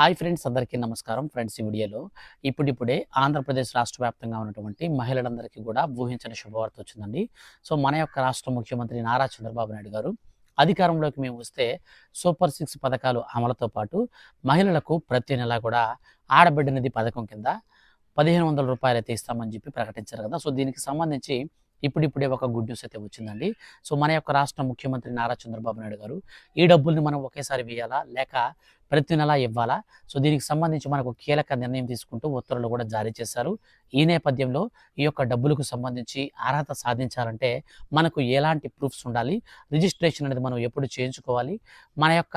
Hi friends అందరికీ నమస్కారం. Friends ఈ వీడియోలో ఇప్పుడిప్పుడే ఆంధ్రప్రదేశ్ రాష్ట్ర వ్యాప్తంగా ఉన్నటువంటి మహిళలందరికీ కూడా ఊహించని శుభవార్త వచ్చిందండి. సో మన యొక్క రాష్ట్ర ముఖ్యమంత్రి నారా చంద్రబాబు నాయుడు గారు అధికారంలోకి మేము వస్తే సూపర్ సిక్స్ పథకాలు అమలుతో పాటు మహిళలకు ప్రతి నెల కూడా ఆడబిడ్డ నిధి పథకం కింద పదిహేను వందల రూపాయలు అయితే ఇస్తామని చెప్పి ప్రకటించారు కదా. సో దీనికి సంబంధించి ఇప్పుడిప్పుడే ఒక గుడ్ న్యూస్ అయితే వచ్చిందండి. సో మన యొక్క రాష్ట్ర ముఖ్యమంత్రి నారా చంద్రబాబు నాయుడు గారు ఈ డబ్బుల్ని మనం ఒకేసారి వేయాలా? లేక ప్రతి నెల ఇవ్వాలా? సో దీనికి సంబంధించి మనకు కీలక నిర్ణయం తీసుకుంటూ ఉత్తర్వులు కూడా జారీ చేశారు. ఈ నేపథ్యంలో ఈ యొక్క డబ్బులకు సంబంధించి అర్హత సాధించాలంటే మనకు ఎలాంటి ప్రూఫ్స్ ఉండాలి? రిజిస్ట్రేషన్ అనేది మనం ఎప్పుడు చేయించుకోవాలి? మన యొక్క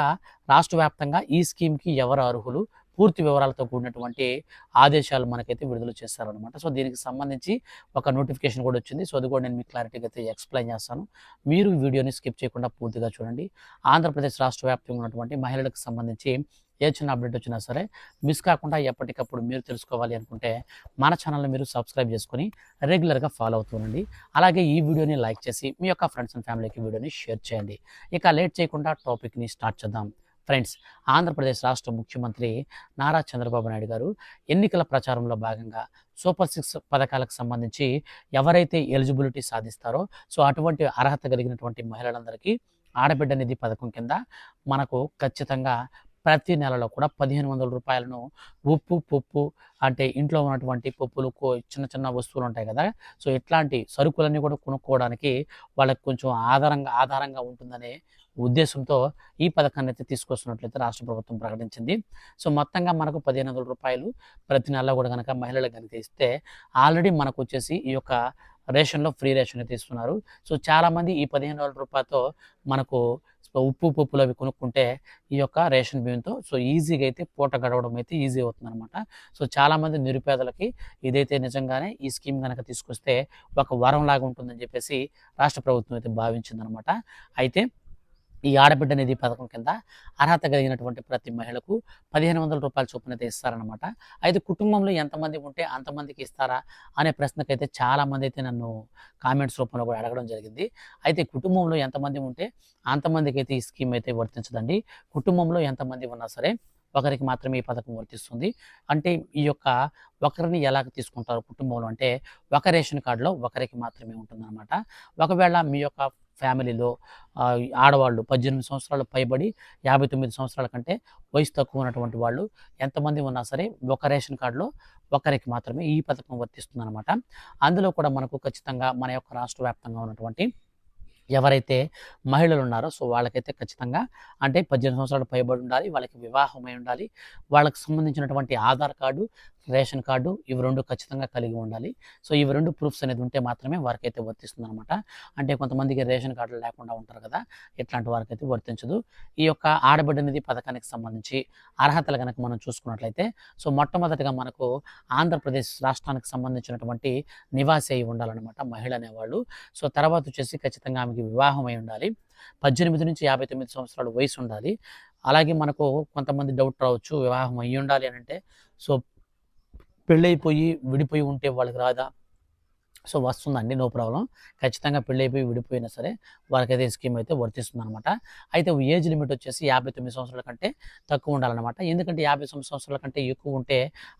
రాష్ట్ర వ్యాప్తంగా ఈ స్కీమ్కి ఎవరు అర్హులు? పూర్తి వివరాలతో కూడినటువంటి ఆదేశాలు మనకైతే విడుదల చేస్తారనమాట సో దీనికి సంబంధించి ఒక నోటిఫికేషన్ కూడా వచ్చింది. సో అది కూడా నేను మీకు క్లారిటీగా అయితే ఎక్స్ప్లెయిన్ చేస్తాను. మీరు వీడియోని స్కిప్ చేయకుండా పూర్తిగా చూడండి. ఆంధ్రప్రదేశ్ రాష్ట్ర వ్యాప్తంగా ఉన్నటువంటి మహిళలకు సంబంధించి ఏ చిన్న అప్డేట్ వచ్చినా సరే మిస్ కాకుండా ఎప్పటికప్పుడు మీరు తెలుసుకోవాలి అనుకుంటే మన ఛానల్ని మీరు సబ్స్క్రైబ్ చేసుకొని రెగ్యులర్గా ఫాలో అవుతుండండి అలాగే ఈ వీడియోని లైక్ చేసి మీ యొక్క ఫ్రెండ్స్ అండ్ ఫ్యామిలీకి వీడియోని షేర్ చేయండి. ఇక లేట్ చేయకుండా టాపిక్ని స్టార్ట్ చేద్దాం. ఫ్రెండ్స్ ఆంధ్రప్రదేశ్ రాష్ట్ర ముఖ్యమంత్రి నారా చంద్రబాబు నాయుడు గారు ఎన్నికల ప్రచారంలో భాగంగా సూపర్ సిక్స్ పథకాలకు సంబంధించి ఎవరైతే ఎలిజిబిలిటీ సాధిస్తారో సో అటువంటి అర్హత కలిగినటువంటి మహిళలందరికీ ఆడబిడ్డ నిధి పథకం కింద మనకు ఖచ్చితంగా ప్రతి నెలలో కూడా పదిహేను వందల రూపాయలను ఉప్పు పప్పు అంటే ఇంట్లో ఉన్నటువంటి పప్పులు చిన్న చిన్న వస్తువులు ఉంటాయి కదా. సో ఇట్లాంటి సరుకులన్నీ కూడా కొనుక్కోవడానికి వాళ్ళకి కొంచెం ఆధారంగా ఆధారంగా ఉంటుందనే ఉద్దేశంతో ఈ పథకాన్ని అయితే తీసుకొస్తున్నట్లయితే రాష్ట్ర ప్రభుత్వం ప్రకటించింది. సో మొత్తంగా మనకు పదిహేను వందల రూపాయలు ప్రతి నెల కూడా కనుక మహిళలకు కనుక ఇస్తే ఆల్రెడీ మనకు వచ్చేసి ఈ యొక్క రేషన్లో ఫ్రీ రేషన్ అయితే ఇస్తున్నారు. సో చాలామంది ఈ పదిహేను వందల రూపాయలతో మనకు ఉప్పు పప్పులు అవి కొనుక్కుంటే ఈ యొక్క రేషన్ బియ్యంతో సో ఈజీగా అయితే పూట గడవడం అయితే ఈజీ అవుతుంది అనమాట సో చాలామంది నిరుపేదలకి ఇదైతే నిజంగానే ఈ స్కీమ్ కనుక తీసుకొస్తే ఒక వరం లాగా ఉంటుందని చెప్పేసి రాష్ట్ర ప్రభుత్వం అయితే భావించిందనమాట అయితే ఈ ఆడబిడ్డ నిధి పథకం కింద అర్హత కలిగినటువంటి ప్రతి మహిళకు పదిహేను వందల రూపాయల చొప్పున అయితే ఇస్తారనమాట అయితే కుటుంబంలో ఎంతమంది ఉంటే అంతమందికి ఇస్తారా అనే ప్రశ్నకైతే చాలామంది అయితే నన్ను కామెంట్స్ రూపంలో కూడా అడగడం జరిగింది. అయితే కుటుంబంలో ఎంతమంది ఉంటే అంతమందికి అయితే ఈ స్కీమ్ అయితే వర్తించదండి. కుటుంబంలో ఎంతమంది ఉన్నా సరే ఒకరికి మాత్రమే ఈ పథకం వర్తిస్తుంది. అంటే ఈ యొక్క ఒకరిని ఎలా తీసుకుంటారు కుటుంబంలో? అంటే ఒక రేషన్ కార్డులో ఒకరికి మాత్రమే ఉంటుందన్నమాట. ఒకవేళ మీ యొక్క ఫ్యామిలీలో ఆడవాళ్ళు పద్దెనిమిది సంవత్సరాలు పైబడి యాభై తొమ్మిది సంవత్సరాల కంటే వయసు తక్కువ ఉన్నటువంటి వాళ్ళు ఎంతమంది ఉన్నా సరే ఒక రేషన్ కార్డులో ఒకరికి మాత్రమే ఈ పథకం వర్తిస్తుంది అనమాట అందులో కూడా మనకు ఖచ్చితంగా మన యొక్క రాష్ట్ర వ్యాప్తంగా ఉన్నటువంటి ఎవరైతే మహిళలు ఉన్నారో సో వాళ్ళకైతే ఖచ్చితంగా అంటే పద్దెనిమిది సంవత్సరాలు పైబడి ఉండాలి వాళ్ళకి వివాహమై ఉండాలి. వాళ్ళకి సంబంధించినటువంటి ఆధార్ కార్డు రేషన్ కార్డు ఇవి రెండు ఖచ్చితంగా కలిగి ఉండాలి. సో ఇవి రెండు ప్రూఫ్స్ అనేది ఉంటే మాత్రమే వారికైతే వర్తిస్తుంది అనమాట అంటే కొంతమందికి రేషన్ కార్డులు లేకుండా ఉంటారు కదా ఇట్లాంటి వారికైతే వర్తించదు. ఈ యొక్క ఆడబిడ్డ నిధి పథకానికి సంబంధించి అర్హతలు కనుక మనం చూసుకున్నట్లయితే సో మొట్టమొదటిగా మనకు ఆంధ్రప్రదేశ్ రాష్ట్రానికి సంబంధించినటువంటి నివాసి అయి ఉండాలన్నమాట మహిళ అనేవాళ్ళు. సో తర్వాత వచ్చేసి ఖచ్చితంగా ఆమెకి వివాహం అయి ఉండాలి. పద్దెనిమిది నుంచి యాభై తొమ్మిది సంవత్సరాల వయసు ఉండాలి. అలాగే మనకు కొంతమంది డౌట్ రావచ్చు వివాహం అయ్యి ఉండాలి అని అంటే సో పెళ్ళైపోయి విడిపోయి ఉంటే వాళ్ళకి రాదా? సో వస్తుందండి నో ప్రాబ్లం. ఖచ్చితంగా పెళ్ళైపోయి విడిపోయినా సరే వాళ్ళకైతే ఈ స్కీమ్ అయితే వర్తిస్తుంది అనమాట అయితే ఏజ్ లిమిట్ వచ్చేసి యాభై తొమ్మిది సంవత్సరాల కంటే తక్కువ ఉండాలన్నమాట. ఎందుకంటే యాభై తొమ్మిది సంవత్సరాల కంటే ఎక్కువ ఉంటే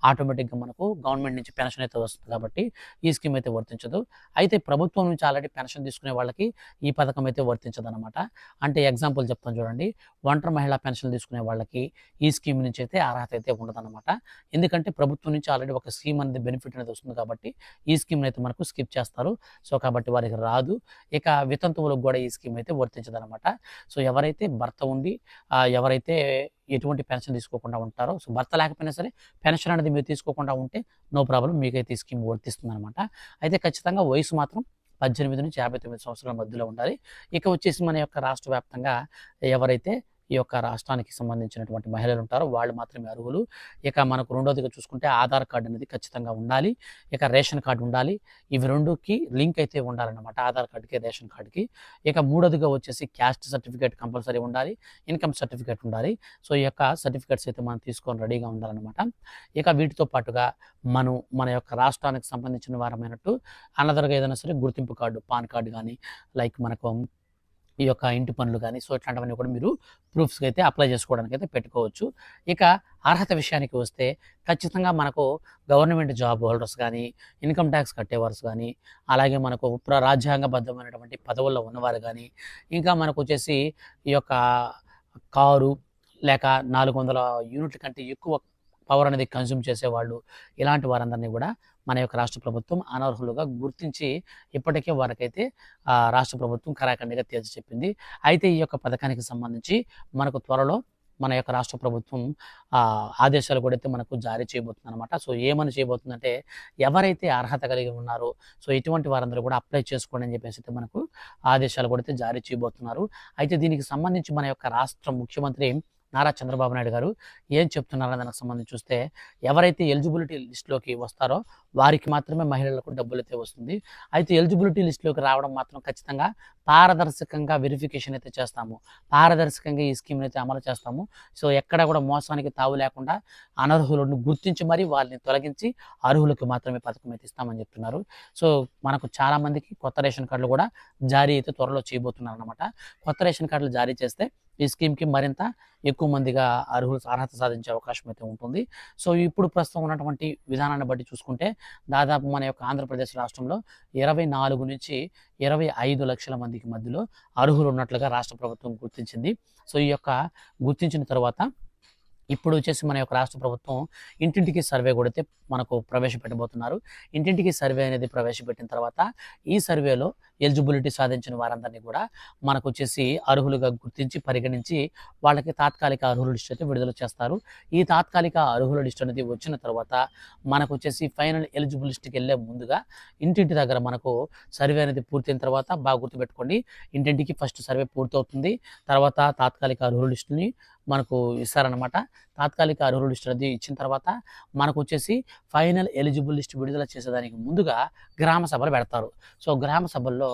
ఆటోమేటిక్గా మనకు గవర్నమెంట్ నుంచి పెన్షన్ అయితే వస్తుంది కాబట్టి ఈ స్కీమ్ అయితే వర్తించదు. అయితే ప్రభుత్వం నుంచి ఆల్రెడీ పెన్షన్ తీసుకునే వాళ్ళకి ఈ పథకం అయితే వర్తించదు అనమాట అంటే ఎగ్జాంపుల్ చెప్తాను చూడండి. ఒంటరి మహిళా పెన్షన్ తీసుకునే వాళ్ళకి ఈ స్కీమ్ నుంచి అయితే అర్హత అయితే ఉండదన్నమాట. ఎందుకంటే ప్రభుత్వం నుంచి ఆల్రెడీ ఒక స్కీమ్ అనేది బెనిఫిట్ అనేది వస్తుంది కాబట్టి ఈ స్కీమ్ అయితే మనకు స్కిప్ చేస్తారు. సో కాబట్టి వారికి రాదు. ఇక వితంతువులకు కూడా ఈ స్కీమ్ అయితే వర్తించదు అనమాట సో ఎవరైతే భర్త ఉండి ఎవరైతే ఎటువంటి పెన్షన్ తీసుకోకుండా ఉంటారో సో భర్త లేకపోయినా సరే పెన్షన్ అనేది మీరు తీసుకోకుండా ఉంటే నో ప్రాబ్లం మీకైతే ఈ స్కీమ్ వర్తిస్తుంది అనమాట అయితే ఖచ్చితంగా వయసు మాత్రం పద్దెనిమిది నుంచి యాభై తొమ్మిది సంవత్సరాల మధ్యలో ఉండాలి. ఇక వచ్చేసి మన యొక్క రాష్ట్ర వ్యాప్తంగా ఎవరైతే ఈ యొక్క రాష్ట్రానికి సంబంధించినటువంటి మహిళలు ఉంటారో. వాళ్ళు మాత్రమే అర్హులు. ఇక మనకు రెండోదిగా చూసుకుంటే ఆధార్ కార్డు అనేది ఖచ్చితంగా ఉండాలి. ఇక రేషన్ కార్డు ఉండాలి. ఇవి రెండుకి లింక్ అయితే ఉండాలన్నమాట ఆధార్ కార్డుకి రేషన్ కార్డుకి. ఇక మూడోదిగా వచ్చేసి క్యాస్ట్ సర్టిఫికేట్ కంపల్సరీ ఉండాలి. ఇన్కమ్ సర్టిఫికేట్ ఉండాలి. సో ఈ యొక్క సర్టిఫికేట్స్ అయితే మనం తీసుకొని రెడీగా ఉండాలన్నమాట. ఇక వీటితో పాటుగా మనం మన యొక్క రాష్ట్రానికి సంబంధించిన వారమైనట్టు అనదరగా ఏదైనా సరే గుర్తింపు కార్డు పాన్ కార్డు కానీ లైక్ మనకు ఈ యొక్క ఇంటి పనులు కానీ సో ఇట్లాంటివన్నీ కూడా మీరు ప్రూఫ్స్కి అయితే అప్లై చేసుకోవడానికి అయితే పెట్టుకోవచ్చు. ఇక అర్హత విషయానికి వస్తే ఖచ్చితంగా మనకు గవర్నమెంట్ జాబ్ హోల్డర్స్ కానీ ఇన్కమ్ ట్యాక్స్ కట్టేవారు కానీ అలాగే మనకు ప్ర రాజ్యాంగబద్ధమైనటువంటి పదవుల్లో ఉన్నవారు కానీ ఇంకా మనకు వచ్చేసి ఈ యొక్క కారు లేక నాలుగు వందల యూనిట్ల కంటే ఎక్కువ పవర్ అనేది కన్జ్యూమ్ చేసేవాళ్ళు ఇలాంటి వారందరినీ కూడా మన యొక్క రాష్ట్ర ప్రభుత్వం అనర్హులుగా గుర్తించి ఇప్పటికే వారికైతే రాష్ట్ర ప్రభుత్వం కరాఖండిగా తేల్చి చెప్పింది. అయితే ఈ యొక్క పథకానికి సంబంధించి మనకు త్వరలో మన యొక్క రాష్ట్ర ప్రభుత్వం ఆదేశాలు కూడా అయితే మనకు జారీ చేయబోతుంది అనమాట సో ఏమని చేయబోతుందంటే ఎవరైతే అర్హత కలిగి ఉన్నారో సో ఇటువంటి వారందరూ కూడా అప్లై చేసుకోండి అని చెప్పేసి అయితే మనకు ఆదేశాలు కూడా అయితే జారీ చేయబోతున్నారు. అయితే దీనికి సంబంధించి మన యొక్క రాష్ట్ర ముఖ్యమంత్రి నారా చంద్రబాబు నాయుడు గారు ఏం చెప్తున్నారో దానికి సంబంధించి చూస్తే ఎవరైతే ఎలిజిబిలిటీ లిస్టులోకి వస్తారో వారికి మాత్రమే మహిళలకు డబ్బులు అయితే వస్తుంది. అయితే ఎలిజిబిలిటీ లిస్టులోకి రావడం మాత్రం ఖచ్చితంగా పారదర్శకంగా వెరిఫికేషన్ అయితే చేస్తాము. పారదర్శకంగా ఈ స్కీమ్ని అయితే అమలు చేస్తాము. సో ఎక్కడ కూడా మోసానికి తావు లేకుండా అనర్హులను గుర్తించి మరీ వాళ్ళని తొలగించి అర్హులకు మాత్రమే పథకం అయితే ఇస్తామని చెప్తున్నారు. సో మనకు చాలామందికి కొత్త రేషన్ కార్డులు కూడా జారీ అయితే త్వరలో చేయబోతున్నారు అనమాట కొత్త రేషన్ కార్డులు జారీ చేస్తే ఈ స్కీమ్కి మరింత ఎక్కువ మందిగా అర్హులు అర్హత సాధించే అవకాశం అయితే ఉంటుంది. సో ఇప్పుడు ప్రస్తుతం ఉన్నటువంటి విధానాన్ని బట్టి చూసుకుంటే దాదాపు మన యొక్క ఆంధ్రప్రదేశ్ రాష్ట్రంలో ఇరవై నాలుగు నుంచి ఇరవై ఐదు లక్షల మందికి మధ్యలో అర్హులు ఉన్నట్లుగా రాష్ట్ర ప్రభుత్వం గుర్తించింది. సో ఈ యొక్క గుర్తించిన తర్వాత ఇప్పుడు వచ్చేసి మన యొక్క రాష్ట్ర ప్రభుత్వం ఇంటింటికి సర్వే కూడా మనకు ప్రవేశపెట్టబోతున్నారు. ఇంటింటికి సర్వే అనేది ప్రవేశపెట్టిన తర్వాత ఈ సర్వేలో ఎలిజిబిలిటీ సాధించిన వారందరినీ కూడా మనకు వచ్చేసి అర్హులుగా గుర్తించి పరిగణించి వాళ్ళకి తాత్కాలిక అర్హుల లిస్ట్ అయితే విడుదల చేస్తారు. ఈ తాత్కాలిక అర్హుల లిస్ట్ అనేది వచ్చిన తర్వాత మనకు వచ్చేసి ఫైనల్ ఎలిజిబుల్ లిస్ట్కి వెళ్ళే ముందుగా ఇంటింటి దగ్గర మనకు సర్వే అనేది పూర్తయిన తర్వాత బాగా గుర్తుపెట్టుకోండి. ఇంటింటికి ఫస్ట్ సర్వే పూర్తవుతుంది. తర్వాత తాత్కాలిక అర్హుల లిస్టుని మనకు ఇస్తారనమాట తాత్కాలిక అర్హుల లిస్ట్ అనేది ఇచ్చిన తర్వాత మనకు వచ్చేసి ఫైనల్ ఎలిజిబుల్ లిస్ట్ విడుదల చేసేదానికి ముందుగా గ్రామ సభలు పెడతారు. సో గ్రామ సభల్లో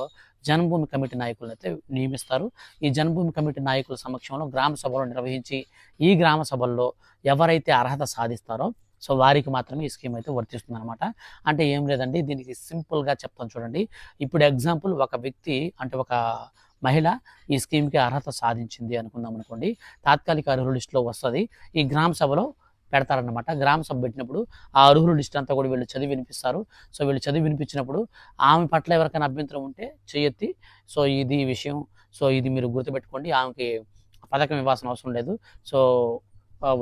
జన్మభూమి కమిటీ నాయకులను అయితే నియమిస్తారు. ఈ జన్మభూమి కమిటీ నాయకుల సమక్షంలో గ్రామ సభలు నిర్వహించి ఈ గ్రామ సభల్లో ఎవరైతే అర్హత సాధిస్తారో సో వారికి మాత్రమే ఈ స్కీమ్ అయితే వర్తిస్తుంది అనమాట అంటే ఏం లేదండి దీనికి సింపుల్గా చెప్తాను చూడండి. ఇప్పుడు ఎగ్జాంపుల్ ఒక వ్యక్తి అంటే ఒక మహిళ ఈ స్కీమ్కి అర్హత సాధించింది అనుకుందాం అనుకోండి. తాత్కాలిక అర్హుల లిస్టులో వస్తుంది. ఈ గ్రామ సభలో పెడతారన్నమాట. గ్రామ సభ పెట్టినప్పుడు ఆ అర్హుల లిస్ట్ అంతా కూడా వీళ్ళు చదివి వినిపిస్తారు. సో వీళ్ళు చదివి వినిపించినప్పుడు ఆమె పట్ల ఎవరికైనా అభ్యంతరం ఉంటే చేయెత్తి సో ఇది విషయం. సో ఇది మీరు గుర్తుపెట్టుకోండి. ఆమెకి పథకం ఇవ్వాల్సిన అవసరం లేదు. సో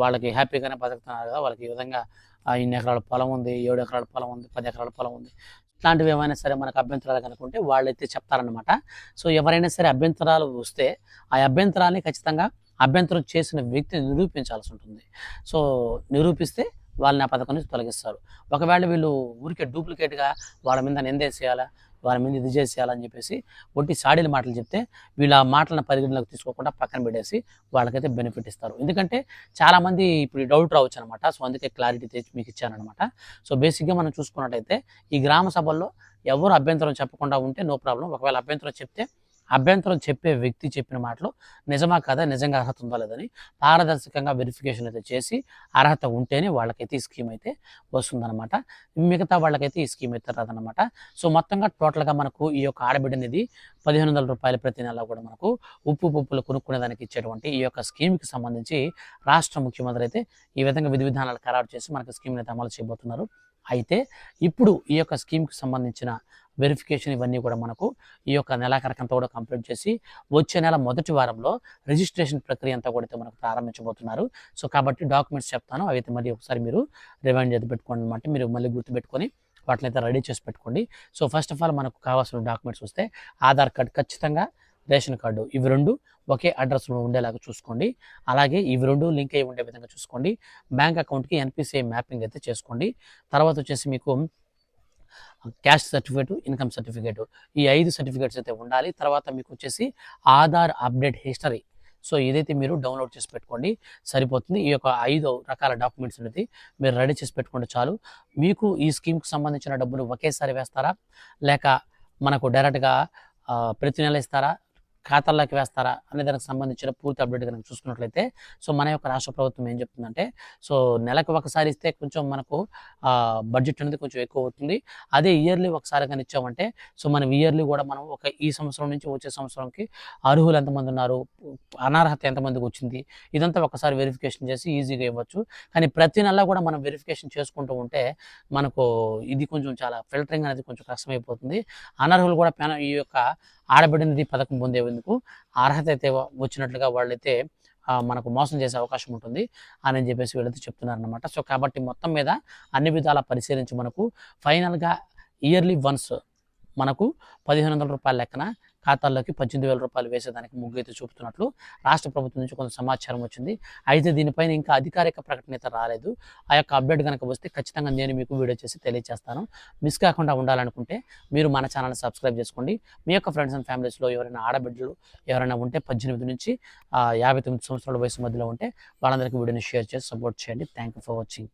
వాళ్ళకి హ్యాపీగానే బతుకుతున్నారు కదా. వాళ్ళకి ఈ విధంగా ఇన్ని ఎకరాల పొలం ఉంది ఏడు ఎకరాల పొలం ఉంది పది ఎకరాల పొలం ఉంది. ఇట్లాంటివి ఏమైనా సరే మనకు అభ్యంతరాలు కనుకుంటే వాళ్ళైతే చెప్తారనమాట సో ఎవరైనా సరే అభ్యంతరాలు వస్తే ఆ అభ్యంతరాన్ని ఖచ్చితంగా అభ్యంతరం చేసిన వ్యక్తిని నిరూపించాల్సి ఉంటుంది. సో నిరూపిస్తే వాళ్ళని ఆ పథకం నుంచి తొలగిస్తారు. ఒకవేళ వీళ్ళు ఊరికే డూప్లికేట్గా వాళ్ళ మీద నిందేసేయాలా వాళ్ళ మీద ఇది చేసేయాలని చెప్పేసి ఒట్టి సాడీల మాటలు చెప్తే వీళ్ళు ఆ మాటలను పరిగణలోకి తీసుకోకుండా పక్కన పెట్టేసి వాళ్ళకైతే బెనిఫిట్ ఇస్తారు. ఎందుకంటే చాలామంది ఇప్పుడు డౌట్ రావచ్చు అనమాట సో అందుకే క్లారిటీ తెచ్చి మీకు ఇచ్చానమాట సో బేసిక్గా మనం చూసుకున్నట్టయితే ఈ గ్రామ సభల్లో ఎవరు అభ్యంతరం చెప్పకుండా ఉంటే నో ప్రాబ్లం. ఒకవేళ అభ్యంతరం చెప్తే అభ్యంతరం చెప్పే వ్యక్తి చెప్పిన మాటలు నిజమా కదా నిజంగా అర్హత ఉందా లేదని పారదర్శకంగా వెరిఫికేషన్ అయితే చేసి అర్హత ఉంటేనే వాళ్ళకైతే ఈ స్కీమ్ అయితే వస్తుందన్నమాట. మిగతా వాళ్ళకైతే ఈ స్కీమ్ అయితే రాదనమాట సో మొత్తంగా టోటల్గా మనకు ఈ యొక్క ఆడబిడ్డ అనేది పదిహేను వందల రూపాయలు ప్రతి నెల కూడా మనకు ఉప్పు పప్పులు కొనుక్కునే దానికి ఇచ్చేటువంటి ఈ యొక్క స్కీమ్కి సంబంధించి రాష్ట్ర ముఖ్యమంత్రి అయితే ఈ విధంగా విధి విధానాలు ఖరారు చేసి మనకు స్కీమ్ని అయితే అమలు చేయబోతున్నారు. అయితే ఇప్పుడు ఈ యొక్క స్కీమ్కి సంబంధించిన వెరిఫికేషన్ ఇవన్నీ కూడా మనకు ఈ యొక్క నెలాఖరకంతా కూడా కంప్లీట్ చేసి వచ్చే నెల మొదటి వారంలో రిజిస్ట్రేషన్ ప్రక్రియ అంతా కూడా అయితే మనకు ప్రారంభించబోతున్నారు. సో కాబట్టి డాక్యుమెంట్స్ చెప్తాను. అవి అయితే ఒకసారి మీరు రివైండ్ చేసి పెట్టుకోండి అనమాట మీరు మళ్ళీ గుర్తుపెట్టుకొని వాటిని అయితే రెడీ చేసి పెట్టుకోండి. సో ఫస్ట్ ఆఫ్ ఆల్ మనకు కావాల్సిన డాక్యుమెంట్స్ వస్తే ఆధార్ కార్డ్ ఖచ్చితంగా రేషన్ కార్డు. ఇవి రెండు ఒకే అడ్రస్లో ఉండేలాగా చూసుకోండి. అలాగే ఇవి రెండు లింక్ అయి ఉండే విధంగా చూసుకోండి. బ్యాంక్ అకౌంట్కి ఎన్పిసిఐ మ్యాపింగ్ అయితే చేసుకోండి. తర్వాత వచ్చేసి మీకు క్యాష్ సర్టిఫికేట్ ఇన్కమ్ సర్టిఫికేట్ ఈ ఐదు సర్టిఫికేట్స్ అయితే ఉండాలి. తర్వాత మీకు వచ్చేసి ఆధార్ అప్డేట్ హిస్టరీ. సో ఇదైతే మీరు డౌన్లోడ్ చేసి పెట్టుకోండి. సరిపోతుంది. ఈ యొక్క ఐదు రకాల డాక్యుమెంట్స్ అనేది మీరు రెడీ చేసి పెట్టుకుంటే చాలు. మీకు ఈ స్కీమ్కి సంబంధించిన డబ్బులు ఒకేసారి వేస్తారా? లేక మనకు డైరెక్ట్గా ప్రతి నెల ఇస్తారా? ఖాతాల్లోకి వేస్తారా అనే దానికి సంబంధించిన పూర్తి అప్డేట్ కనుక చూసుకున్నట్లయితే సో మన యొక్క రాష్ట్ర ప్రభుత్వం ఏం చెప్తుందంటే సో నెలకు ఒకసారి ఇస్తే కొంచెం మనకు బడ్జెట్ అనేది కొంచెం ఎక్కువ అవుతుంది. అదే ఇయర్లీ ఒకసారి కానీ ఇచ్చామంటే సో మనం ఇయర్లీ కూడా మనం ఒక ఈ సంవత్సరం నుంచి వచ్చే సంవత్సరంకి అర్హులు ఎంతమంది ఉన్నారు అనర్హత ఎంతమందికి వచ్చింది ఇదంతా ఒకసారి వెరిఫికేషన్ చేసి ఈజీగా ఇవ్వచ్చు. కానీ ప్రతి నెల కూడా మనం వెరిఫికేషన్ చేసుకుంటూ ఉంటే మనకు ఇది కొంచెం చాలా ఫిల్టరింగ్ అనేది కొంచెం కష్టమైపోతుంది. అనర్హులు కూడా ఈ యొక్క ఆడబిడ్డ నిధి పథకం పొందేందుకు అర్హత అయితే వచ్చినట్లుగా వాళ్ళైతే మనకు మోసం చేసే అవకాశం ఉంటుంది అని చెప్పేసి వీళ్ళైతే చెప్తున్నారనమాట సో కాబట్టి మొత్తం మీద అన్ని విధాలా పరిశీలించి మనకు ఫైనల్గా ఇయర్లీ వన్స్ మనకు పదిహేను వందల రూపాయల లెక్కన ఖాతాల్లోకి పద్దెనిమిది వేల రూపాయలు వేసేదానికి ముగ్గు అయితే చూపుతున్నట్లు రాష్ట్ర ప్రభుత్వం నుంచి కొంత సమాచారం వచ్చింది. అయితే దీనిపైన ఇంకా అధికారిక ప్రకటన అయితే రాలేదు. ఆ యొక్క అప్డేట్ కనుక వస్తే ఖచ్చితంగా నేను మీకు వీడియో చేసి తెలియజేస్తాను మిస్ కాకుండా ఉండాలనుకుంటే మీరు మన ఛానల్ని సబ్స్క్రైబ్ చేసుకోండి. మీ యొక్క ఫ్రెండ్స్ అండ్ ఫ్యామిలీస్లో ఎవరైనా ఆడబిడ్డలు ఎవరైనా ఉంటే పద్దెనిమిది నుంచి యాభై తొమ్మిది సంవత్సరాల వయసు మధ్యలో ఉంటే వాళ్ళందరికీ వీడియోని షేర్ చేసి సపోర్ట్ చేయండి. Thank you for watching